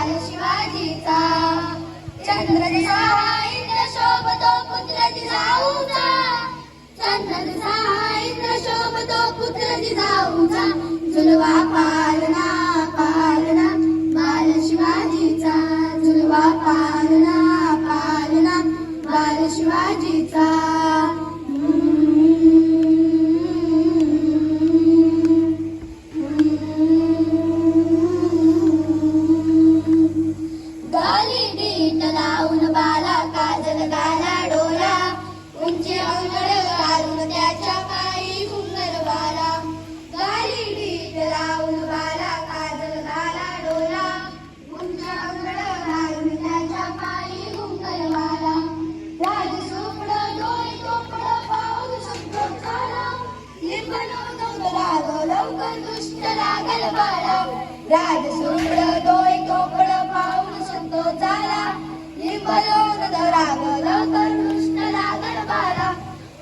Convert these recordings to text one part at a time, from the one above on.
बाल शिवाजीचा. चंद्र दिसा इंद्र शोभतो पुत्र जिजाऊचा चंद्र दिसा इंद्र शोभतो पुत्र जिजाऊचा जुलवा लागल बाळा. राज सोपड डोळे तोपड पाऊल संतो झाला लिंबन राग लवकर दुष्ट लागल बाळा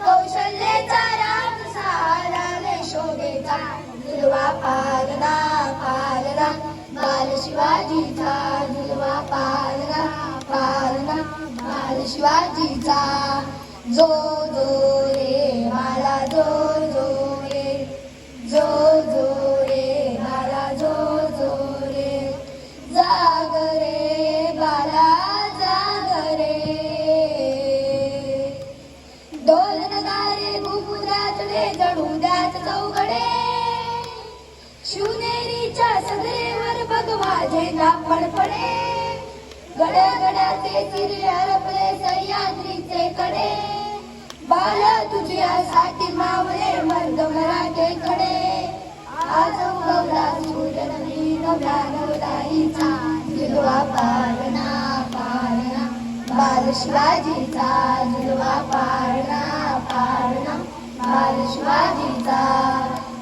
कौशल्याचा राम सारा ले शोभेचा दुर्वा पालना पालना. बाल शिवाजीचा दुर्वा पालना पालना. बाल शिवाजीचा. जो जो रे डोल नगारे घुमुरातले जणू द्याच चौघडे. शिवनेरीच्या सगळेवर बघ माझे पडपडे गडगडाचे चिरे हरपले सह्याद्रीचे कडे. बाल तुझ्यासाठी मावळे मर्द मराठे खडे. आज उगवला सूर्य नवीन नवला नवलाईचा जिलवा पारणा पाळणा बाल शिवाजीचा जिलवा पारणा महाराणा महाराष्ट्राजीचा